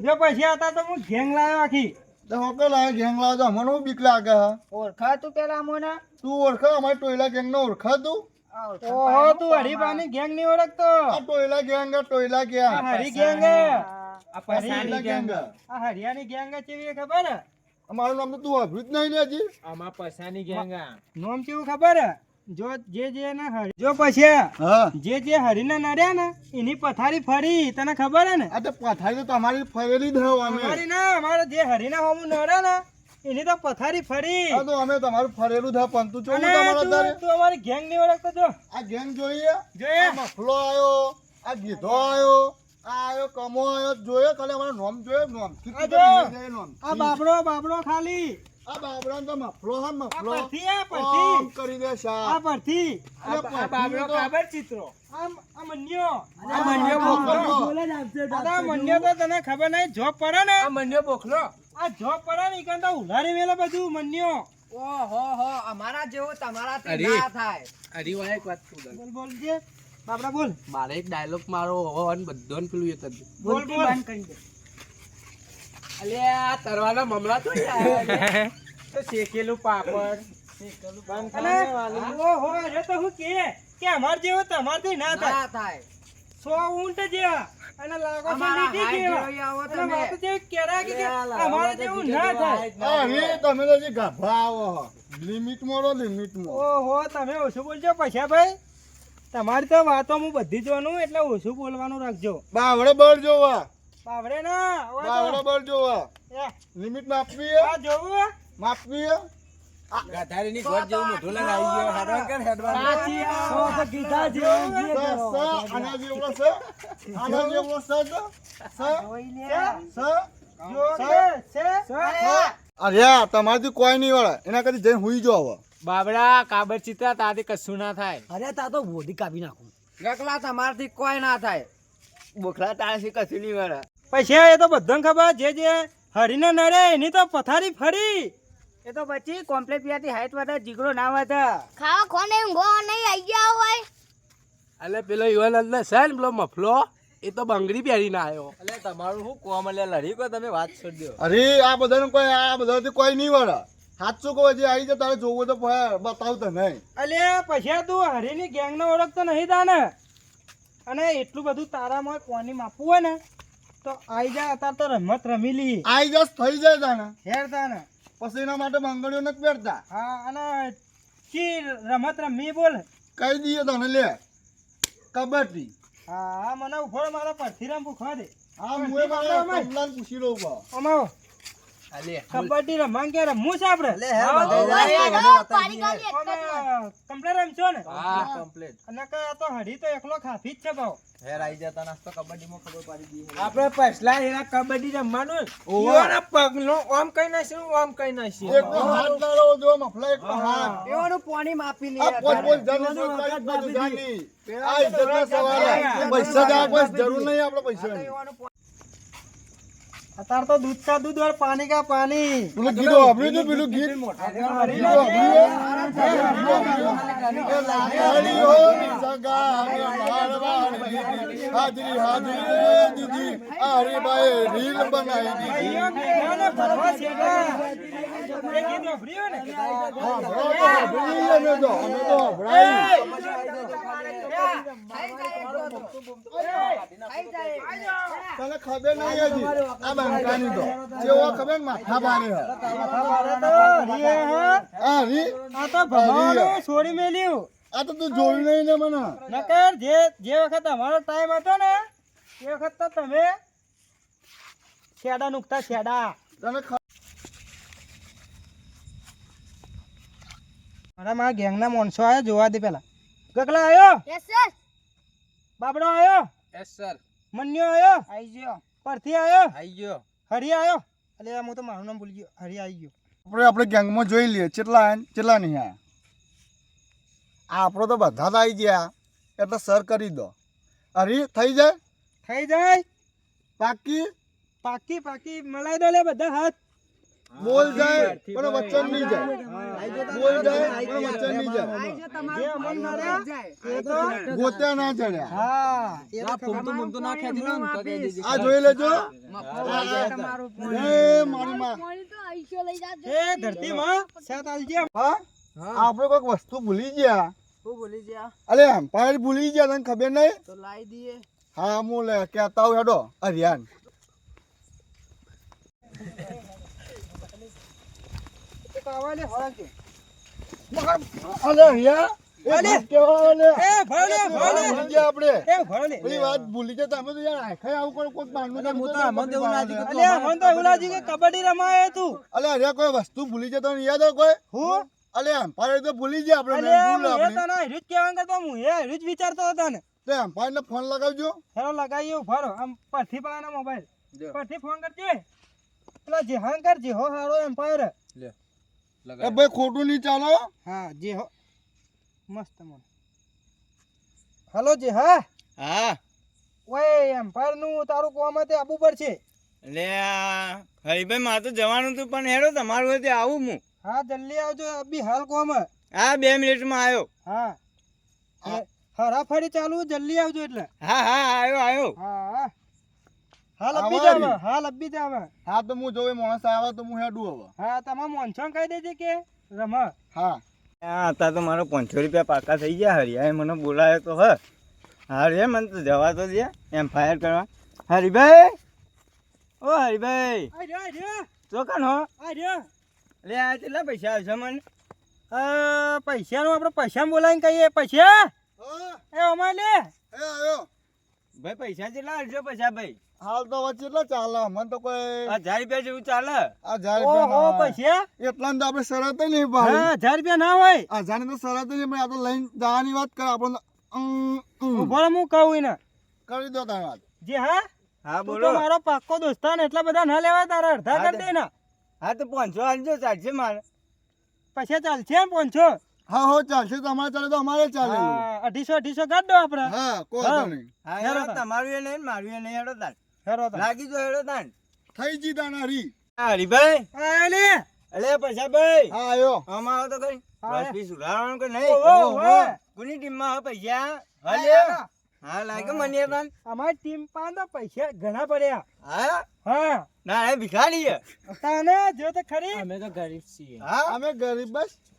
જો પછી હતા તો હું ઘેંગ લાવ્યો આખી. તો હોકે લાવે ઘેંગ લાવ્યો તો અમને બીક લાગે હા? ઓળખા તું પેલા મને તું ઓળખા? અમારી ટોયલા ગેંગ નો ઓળખા તું? ઓહો તું હરીબાની ગેંગ નહીં ઓળખતો. આ ટોયલા ગેંગ આ ટોયલા ગેંગ. હરી ગેંગ આ ટોયલા ગેંગ. આ હરિયાની ગેંગ કેવી ખબર હે? અમારું નામ તો તું વાપર્યું જ નહીં ને હજી? આમાં પૈસાની ગેંગ નામ કેવું ખબર હે? જો જે જે ને હરી જો પછી જે જે હરીને નડ્યા ને એની પથારી ફરી. તને ખબર હે ને? આ તો પથારી તો તમારી ફરેલી જ અમે. અમારી ના અમારે જે હરીના હોમ નડે ને એની તો પથારી ફરી. આ તો અમે તમારું ફરેલું છે પણ તું ચોવું તમારો તારે? તું અમારી ગેંગની ઓળખતો જો. આ ગેંગ જોઈએ? જોઈએ. મફલો આયો આ ગીધો આયો આયો કમો આયો જોયો? કાલે અમારે નોમ જોયો? નોમ. આ બાબડો બાબડો ખાલી. આ બાબરા તો મફલો હા આ મફલો પરથી આ પરથી. કરી દે આ પરથી. આ બાબરો કાબર ચિત્રો. આમ આ મંડ્યો આ મંડ્યો બોકલો. આ તો મંડ્યો તો તને ખબર નહીં જોબ પડે ને. આ મંડ્યો બોખલો. આ જોબ પડે ને ઈકન તો ઉલારી મેલે બધું મન્યો ઓહો હો અમારા જેવો તમારા અરે. ના થાય. હરીવા એક વાત. બોલ બોલ જે. બાબડા બોલ. મારે એક ડાયલોગ મારો હોવાનું બધોને પેલું એ કરી દે. બોલ આ અલ્યા તરવાના મમલા તો યાર. તો શેકેલું પાપડ. બંધ અને ખાને ઓહો તો હું કે કે અમાર જેવો તમારથી ના થાય. ના થાય. સો ઊંટ જેવા અને લાગો લીટી જેવા અને તમે. વાતો કેરા કે કે યાર, અમારે લાગો જેવું ના થાય. તમે તો ગાભા આવો લિમિટ મોડો લિમિટ મો ઓહો તમે ઓછું બોલજો પૈસા ભાઈ. તમારી તો વાતો હું બધી જોવાનું એટલે ઓછું બોલવાનું રાખજો. બાવડે બળ જોવા. બાવડે ના હવે તો- બાવડે બળ જોવા. એ, લિમિટ માપવી આ જોવું માપવી ગાધારીની ગોળ જેવું મોઢું લઈને આવી ગયો. હેડવાન કર, હેડવાન સાચી સો તો કીધા જે સ, આના જેવડો સ? આના જેવડો સ જ. સ? સ? જો સ. છે, છે. અરે આ કોઈ નહીં વળે. એના કદી જઈને હુઈ જો હવે. બાબડા કાબર ચિત્રા તાથી કશું ના થાય. અરે તા તો બોધી કાપી નાખું. ગકલા તમારાથી કોઈ ના થાય. બોખલા તારાથી કશું નહીં વળે. પૈસા એ તો બધાને ખબર જે જે હરીને નડે એની તો પથારી ફરી. એ તો પછી કોમ્પ્લેટ પીવાથી હાઈટ વધે જીગરો ના વધે. ખાવા ખોને ઊંઘો નહીં આવી ગયા હોય. અલે પેલો યુવાન અંદર છે ને પેલો મફલો એ તો બંગડી પહેરીને આવ્યો એટલે તમારું શું કોમ એટલે લડી કો તમે વાત છોડ અરે આ બધાને કોઈ આ બધાથી કોઈ નહીં વળે. સાચું કહો જે આવી જાય તારે જોવું હોય તો બતાવું બતાવ તો નહીં અલે પૈસા તું હરીની ગેંગને ઓળખતો નહીં તાને? અને એટલું બધું તારામાં કોની માપવું હોય ને? તો આઈ જા અત્યારે તો રમત રમી લી આઈ જસ થઈ જાય તાને હેર તાને પછી એના માટે બંગડીઓ નથી પહેરતા. હા અને ચી રમત રમી બોલ. કહી દઈએ તને લે. કબડ્ડી. હા હા મને ઊભો મારા પરથી રમ પૂછવા દે મારે કમલાને પૂછી લઉં અમાવો કબડ્ડી રમવા કે રમવું છે આપણે પારિકાની એક જ અમે કમ્પ્લેટ રમશો ને? હા અને તો હરી તો એકલો ખાફી જ છે ભાવ. હેર આવી જતા નાસ્તો કબડ્ડીમાં ખબર પડી ગઈ આપણે પછલા એના કબડ્ડી રમવાનું ઓવા. યુવાના પગનો આમ કઈ નાખ્યું આમ કઈ નાખ્યું એક હાથ લાડો જો મફલા એક હાથ. એવાનું પાણી માપી આ લે જાની જાની. આ સવાલ પૈસા જરૂર નહીં આપણે પૈસાની. અત્યારે તો દૂધ કા દૂધ વાળ પાણી કા પાણી. પેલું ગીત વાપર્યું હતું, પેલું ગીત? હાજરી હાજરી. દીદી આ હરીબાએ રીલ બનાવી દીધી તો, તો. તને ખબર નહીં હજી આ બંકાની તો જેવો ખબર માથા ભારે હા તો તો ભમાવાનું છોડી મેલ્યું આ તો તું જોયું નહીં ને મને નકર જે જે વખત અમારો ટાઈમ હતો ને એ વખત તો તમે છેડા નુકતા છેડા તને મારા મારા ગેંગના માણસો આવ્યા જોવા દે પેલા ગગલા આવ્યો યસ સર બાબડો આવ્યો યસ સર મન્યો આવ્યો આઈ ગયો. પરથી આવ્યો આવી ગયો. હરી આવ્યો અલે હું તો મારું નામ ભૂલી ગયો. હરી આવી ગયો. આપણે આપણે ગેંગમાં જોઈ લઈએ કેટલા આયા કેટલા નહીં આયા. આ આપણો તો બધા જ આવી ગયા. એટલે સર કરી દો. હરી થઈ જાય? થઈ જાય. પાકી પાકી પાકી મલાઈ દો લે બધા હાથ. બોલ જાય પણ વચન નહીં જાય. બોલ જાય પણ વચન નહીં જાય. ગોત્યા ના ચડ્યા આ જોઈ લેજો. મારી માં. ધરતી માં આપડે કોઈક વસ્તુ ભૂલી ગયા. ભૂલી ગયા? અરે એમ્પાયર ભૂલી ગયા તને ખબર નહીં? તો લાવી દઈએ. હા હું લે કેતા હેડો અરિયાન. ભૂલી. જતો આપણે રીત કેવાં કરતો હું? હે રીત વિચારતો હતો ને. તે એમ્પાયર ફોન લગાવજો. હેરો લગાવ્યો ફરો. આમ પરથી પાના મોબાઈલ પરથી ફોન કરજે. પેલા જેહાંકર જેહો હારો એમ્પાયર લે. એ ભાઈ ખોટું નહીં ચાલો. હા જેહો મસ્ત મન હલો જે હા? હા. ઓય એમ્પાયરનું તારું કોમ તે આબુ છે. લે આ હરીભાઈ મારે તો જવાનું હતું પણ હેડો તમારું હોય તે આવું હું. હા જલ્દી આવજો અભી હાલ કોમ. હા બે મિનિટમાં આવ્યો હા. હરા હરાફરી ચાલુ જલ્દી આવજો એટલે. હા હા આવ્યો આવ્યો હા હા. હાલ અબ્બી. જાવ હાલ અબ્બી જાવ હા તો હું જોઈ માણસ આવે તો હું હેડું હવે. હા તમાર મોનસોન કહી દેજે કે રમ. હા. હા અત્યારે તો મારો પાંચસો રૂપિયા પાકા થઈ ગયા હરિયાએ મને બોલાયો તો હ. હરિયા મને તો જવા તો દે એમ ફાયર કરવા. હરિભાઈ! ઓ હરિભાઈ! ચોકન હો? લે આ કેટલા પૈસા આવશે મને? પૈસાનું આપણે પૈસા બોલાવીને કહીએ પૈસા? હા, એ અમારે લે. આવ્યો. ભાઈ પૈસા જેટલા હશે પૈસા ભાઈ? હાલ તો વચ્ચે એટલા ચાલે મને તો કોઈ હજાર રૂપિયા જેવું ચાલે? હજાર રૂપિયા પૈસા? એટલા ને તો આપણે શરત નહીં ભાઈ. હજાર રૂપિયા ના હોય? હજારની તો શરત નહીં પણ આ તો લઈને જવાની વાત કરે આપણે તો, અમ, અમ. ઊભો રહો, હું કહું એને. કરી દો તારી વાત. જે હા? હા બોલો. મારો પાક્કો દોસ્તાન એટલા બધા ના લેવાય તારા અડધા કરી દે ને હા તો પાંચસો આવજો ચાલશે મારે. પૈસા ચાલશે પાંચસો? હા હો ચાલશે. તમારે ચાલે તો અમારે ચાલે હા, અઢીસો અઢીસો કાઢ દો આપણે હા કો તમે? હા હેરો તમારું એ નહીં મારું એ નહીં હેડો તાન હેરો તાન. લાગી જો હેડો તાન થઈ જી તાનારી હરી હરીભાઈ? આ લે અલે પૈસા ભાઈ હા આવ્યો આમાં આવો તો કઈ? હા. દસ વીસ કે નહીં? ઓહો. કોની ટીમમાં હવે પૈસા? હા, હલે હેરો. હા લાગે મને તાન અમારી ટીમ પાસે પૈસા ઘણા પડ્યા. હા? હા. ના એ ભિખારી છે. તને જો તો ખરી. અમે તો ગરીબ છીએ. હા? અમે ગરીબ બસ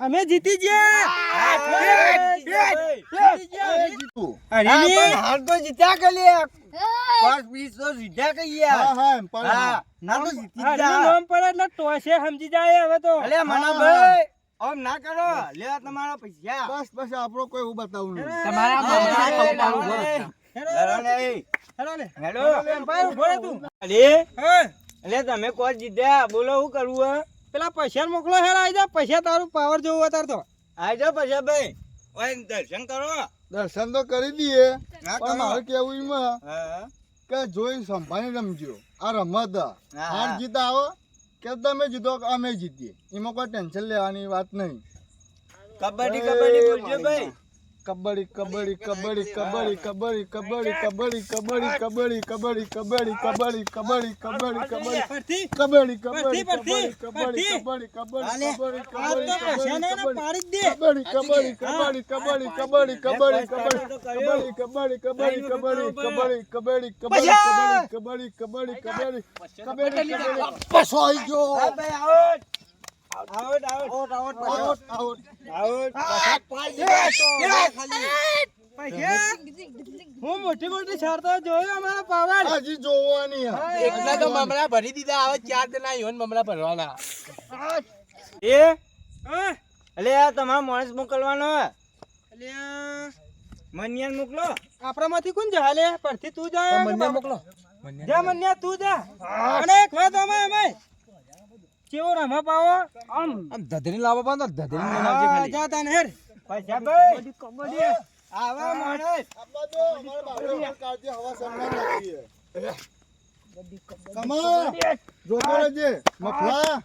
અમે જીતી ગયા. તો જીત્યા તો જીત્યા કે સમજી જાય હવે તો. ના કરો. લે તમારા પૈસા. બસ બસ કોઈ હું બતાવું નહીં. તમે કોણ જીત્યા? બોલો શું કરવું પેલા પૈસા મોકલો હેર આવી જા પૈસા તારું પાવર જોવું અત્યારે તો. આજો પૈસા ભાઈ. ઓય દર્શન કરો. દર્શન તો કરી દઈએ. પણ મારે કેવું એમાં? કે જોઈ સંભાળી રમજો. આ રમત. હા. હાર જીત આવો કે તમે જીતો અમે જીતીએ. એમાં કોઈ ટેન્શન લેવાની વાત નહીં. કબડ્ડી કબડ્ડી બોલજો ભાઈ. કબડ્ડી કબડ્ડી કબડ્ડી કબડ્ડી કબડ્ડી કબડ્ડી કબડ્ડી કબડ્ડી કબડ્ડી કબડ્ડી કબડ્ડી કબડ્ડી કબડ્ડી કબડ્ડી કબડ્ડી કબડ્ડી કબડ્ડી કબડ્ડી. કબડ્ડી કબડ્ડી કબડ્ડી આ કબડ્ડી કબડ્ડી એને કબડ્ડી કબડ્ડી જ દે kabaddi kabaddi kabaddi out out out out out out હું મોટી મોટી છારતો જોયો અમારા પાવર હજી જોવાની હે. એકલા તો મમરા ભરી દીધા આવે ચાર જણા ઈવન મમરા ભરવાના. એ? એટલે આ તમારો માણસ મોકલવાનો એટલે મન્યાન મોકલો. આપણામાંથી કોણ જા લે પરથી તું જા મને મોકલો. જા મન્યા તું જા. અને એક વાત અમે અમે કેવો રમા પાવો? આમ. ધધરી લાવો પણ તો ધધરી આવજે હા, ખાલી. જા તાન હેર. પૈસા ભાઈ. આવા માણસ. આપવા દો, અમારા બાપુ કાળજી હવા સન્માન રાખીએ. કમા, જોતો રહેજે. મફલા.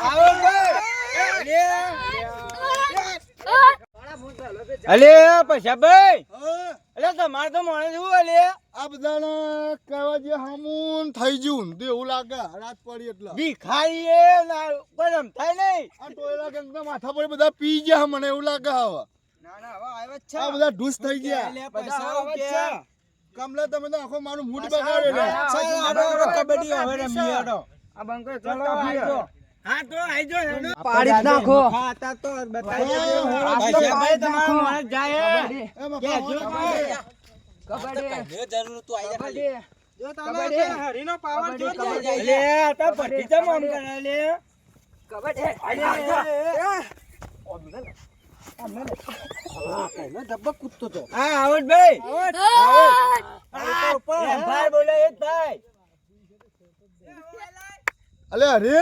આવો. ભાઈ. અલે પૈસા ભાઈ. હા, અલે તમારે તો માણસ શું અલે આ બધાને કહેવા જે હામુન થઈ જયું ને તો એવું લાગે રાત પડી એટલે. ભીખાઈ એ ના કોઈ રમતાય નહીં. આ ટોયલા ગંગના માથા પર બધા પી ગયા મને એવું લાગે હવે. ના ના હવે આવ્યા છે. આ બધા ઢૂસ થઈ ગયા. પૈસા આવ્યા છે. કમલા તમે તો આખો મારું મૂડ બગાડે લે. ચાલો, હાડો, હાડો, કબડ્ડી હવે રમીએ. આ બંકો ચલો આવજો હા તો આઈજો હેડો. પાડી નાખો. હા, તા તો બતાવી હા, દેજો. એક ભાઈ અલે અરે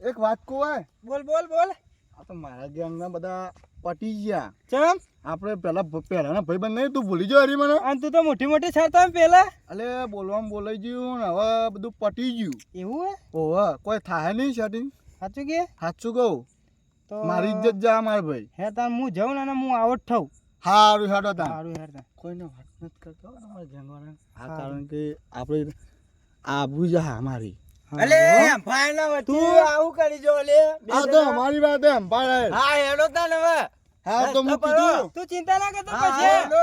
એક વાત કહું બોલ બોલ બોલ. આ તો મારા ગેંગના બધા પટી ગયા. ચમ? આપણે પેલા પહેલાના ભાઈબંધ નહીં તું ભૂલી ગયો હરી મને. અને તું તો મોટી મોટી છાતા પેલા. અલે બોલવામાં બોલાઈ ગયું ને હવે બધું પટી ગયું. એવું હે? ઓહો કોઈ થાય નહીં સેટિંગ સાચું કે? સાચું કહું. તો મારી ઇજ્જત જા માર ભાઈ. હે તાર હું જાઉં ને અને હું આવટ થઉં. હારું હેડો તાર સારું હેર તાર. કોઈને વાત નથી કરતો તમારે તમારા હા. કારણ કે આપણે આબુ જા અમારી અલે, એમ ભાઈ ના વચ્ચે આવું કરી જો, અલે. આ તો. અમારી વાત એમ ભાઈ. હા, હેડો તાર હવે. હા તો હું કીધું. તું ચિંતા ના કરતો હા, પછી. તારો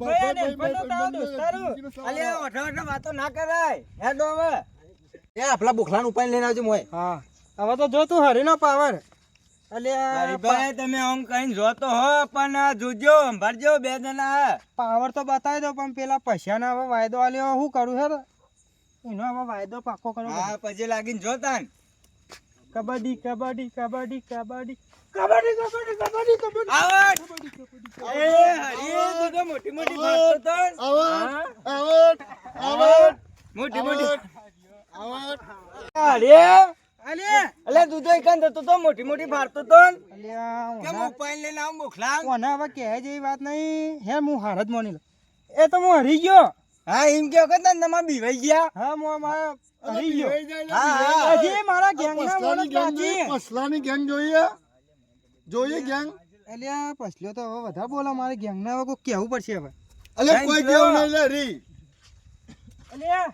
ભાઈ- ભાઈ ભાઈ- ભાઈ- તારો ભાઈ- દોસ્તારો. અલે, ઓઠો ઓઠો વાતો ના કરાય. હેડો હવે. એ આપલા બોખલાને ઉપાય લઈને આવજો મોય હા. હવે તો જો તું હરીનો પાવર. અલ્યા હરીભાઈ, તમે આમ કઈ જોતો હો પણ જોજો સંભાળજો બે જણા. પાવર તો બતાવી દો પણ પેલા પૈસાનો હવે વાયદો આલ્યો શું કરું હેર એનો હવે વાયદો પાકો કરો હા પછી લાગીને જોતા કબડ્ડી કબડ્ડી કબડ્ડી કબડ્ડી. કબડ્ડી કબડ્ડી કબડ્ડી એ હરી તું તો મોટી મોટી વાત તો આવડ, આવડ, આવડ, મોટી મોટી. આવડ. અરે અલ્યા અલે તું તો એકન થતો તો મોટી મોટી ફાડતો તો કેમ ઉપાય લઈને આવ મોખલા ઓના હવે કહે જેવી વાત નહીં. હે હું હાર જ માની એ તો હું હરી ગયો. હા એમ કે વખત ને તમારે બીવાઈ ગયા? હા હું મારા હરી ગયો. હા, હા. હજી મારા ગેંગના પસલાની મોણસ ગેંગ જોઈએ? બાકી. પસલાની ગેંગ જોઈએ. જોઈએ ગેંગ અલ્યા પછલ્યો તો હવે વધારે બોલા મારે ગેંગના હવે કોઈ કહેવું પડશે હવે. અલ્યા કોઈ કેવું નહીં લે રી. અલ્યા.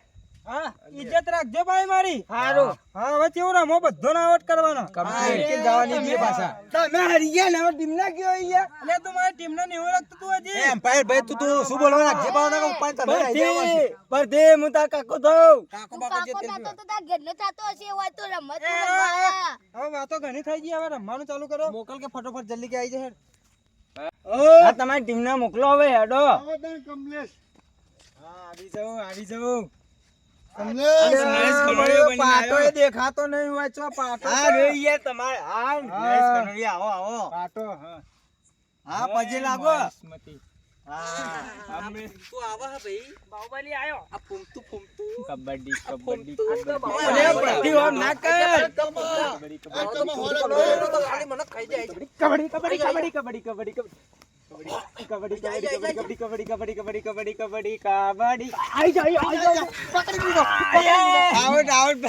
હા ઇજ્જત રાખજો ભાઈ મારી. હારું. હા હવે કેવું રમો? બધો નાવટ કરવાનો. કમ્પ્લીટ. કે જવાની બે પાછા. તમે હારી ગયા ને હવે ટીમ ના ગયો? અહીંયા એટલે તું મારી ટીમને નેવું રાખતું તું હજી. એમ્પાયર ભાઈ તું તું શું બોલવા નાખજે પાવના કે ઉપાડીને તમે આવી પરથી હું તા કાકો તું કાકો થતો તો તા ઘરનો થાતો હશે હોય તો રમત હવે વાતો ઘણી થઈ ગઈ હવે રમવાનું ચાલુ કરો. મોકલ કે ફટોફટ જલ્દી કે આવી જાય આ તમારી ટીમ ને મોકલો હવે હેડો. આવો કમલેશ. હા આવી જાઉં આવી જાઉં. દેખાતો નહીં વાંચો પાટો યાર તમારે. આવો આવો. પાટો હા. પછી લાગો. કબડ્ડી કબડ્ડી કબડ્ડી કબડ્ડી. કબડ્ડી કબડ્ડી કબડ્ડી કબડ્ડી કબડ્ડી કબડ્ડી આઈ આઈ પકડી આઉટ આઉટ.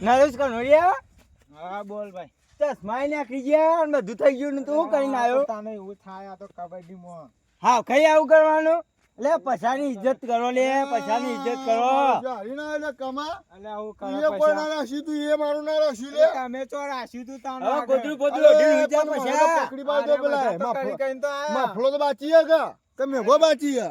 નરેશ કનોડિયા? હા બોલ ભાઈ. ચશ્મા નાખી ગયા અને બધું થઈ ગયું ને તું કરીને આવ્યો? તાને એવું થાય આ તો કબડ્ડી માં હા કઈ આવું કરવાનું? લે પછાની ઇજ્જત કરો લે પછાની ઇજ્જત કરો. હરીના એટલે કમા. અને આવું તું એ કોઈ ના રાશી તું એ મારું ના રાશી લે. તમે તો રાખ્યું તું તાણ હવે ગોદરું અરે, અઢી ઊંચા પછા. પકડી પાડજો પેલા મફલો- કરી. મફલો તો બાચી હે કા કે મેઘો બાચી હે?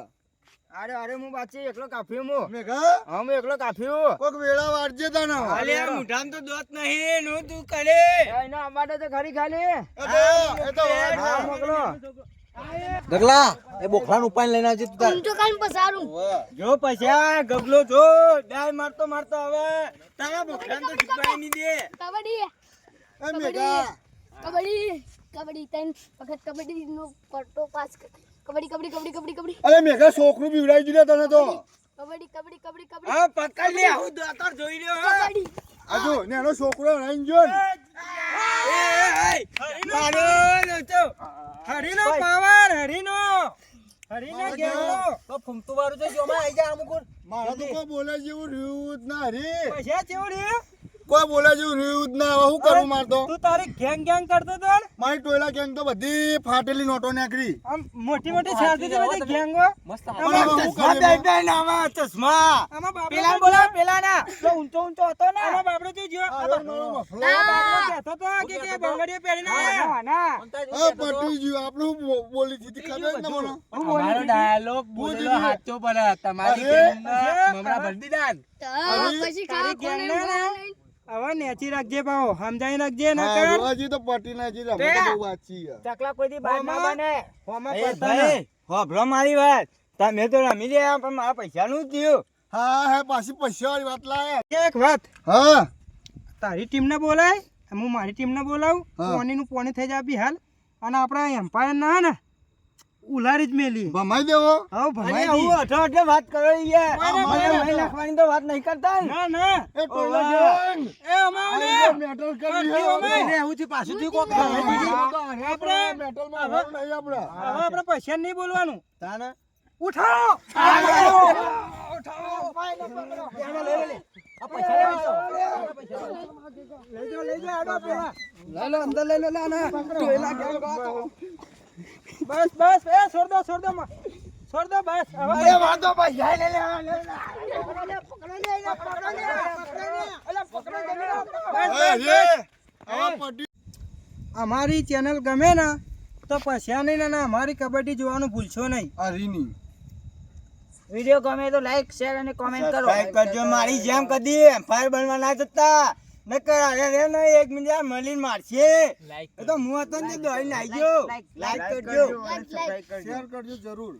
અરે અરે હું બાચી એકલો કાપ્યો હું મેઘા? હા હું એકલો હું. કોક વેળા વાળજે તાના. અલે આ મુઢામાં તો દોત નહીં નું તું કરે. એના અમારે તો ખરી ખાલી. એ તો એ તો વાળ હા, મોકલો. ગગલા એ બોખલાનું પાણી લઈને આવજે તું તાર. ઊંધું કરીને પસારું. જો પછા ગગલો જો ડાય મારતો મારતો હવે. તારા બોખરાને તો જીતવાય નહીં દે. કબડ્ડી. એ મેઘા. કબડ્ડી. કબડ્ડી ત્રણ વખત કબડ્ડી નો પટ્ટો પાસ કર- કબડ્ડી કબડ્ડી કબડ્ડી કબડ્ડી કબડ્ડી. અરે મેઘા છોકરું બીવડાવી દીધા તને તો. કબડ્ડી કબડ્ડી કબડ્ડી કબડ્ડી. હા પકડ લે હું દાતર જોઈ રહ્યો કબડ્ડી. આ ને એનો છોકરો રહીને જો. ને મારો લોચો હરીનો પાવર હરીનો. હરીનો ગેલો તો ફૂમતું વાળું જોમાં આવી જા અમુક મારા તો બોલે જેવું રહ્યું જ ના હરી પૈસા જેવું રહ્યું? કોઈ બોલે જેવું રહ્યું જ ના હવે શું કરું માર તો? તું તારી ગેંગ ગેંગ કરતો તો મારી ટોયલા ગેંગ તો બધી ફાટેલી નોટો નીકળી. આમ મોટી મોટી સાથી તો બધી ગેંગો મસ્ત ચશ્મા? પહેરી પહેરીને આવા ચશ્મા. આમાં બાપડો પેલા બોલા પેલા ના. તો ઊંચો ઊંચો હતો ને. આમાં બાપડો તો જો આ રહ્યો કહેતો તો કે કે બંગડીઓ પહેરીને. આયા. ઓ પટી ગયું. આપણું બોલી દીધી ખબર જ મને? મારો ડાયલોગ બોલેલો સાચો પડે તમારી ગેંગ મમરા ભરી દીધા તો પછી તારી કોને ને? હવે નેચી રાખજે સમજાઈ રાખજે તો પટી ના હોમાં? પડતા ના. મારી વાત. તમે તો રમી પણ મારા પૈસા નું થયું. હા હા પાછી પૈસા વાળી વાત લાય. એક વાત? હા. તારી ટીમને બોલાય? હું મારી ટીમ ને બોલાવું? પોની નું પોની થઈ જાય બી હાલ. અને આપણા એમ્પાયર ના ને ઉલારી જ મેલી. ભમાઈ દેવો? હા ભમાઈ હું દી. અઠો અઠો વાત કરો યાર. મને મહી નાખવાની તો વાત નહીં કરતા ના ના. એ ઓવા. એ અમાને મેટલ કરી હે. અમે. એવું થયું, પાછું થી કોક. આપણે- મેટલમાં હારું નહીં આપણે. હવે આપણે પૈસા નહીં બોલવાનું. તાને? ઉઠાવો બસ બસ એ છોડ દો છોડ દો છોડ દો બસ હવે અરે વાંધો પૈસા લે લે લે લે. અમારી ચેનલ ગમે ને તો પૈસા નહીં ને ના અમારી કબડ્ડી જોવાનું ભૂલશો નહીં. વીડિયો ગમે તો લાઈક શેર અને કોમેન્ટ કરો. લાઈક કરજો મારી જેમ કદી એમ્પાયર બનવા ના જતા. નકર અરે રે ને એક મિનિટ મળીને મારશે. એ તો હું હતો ને Like, like, લાઈક કરજો. શેર જરૂર.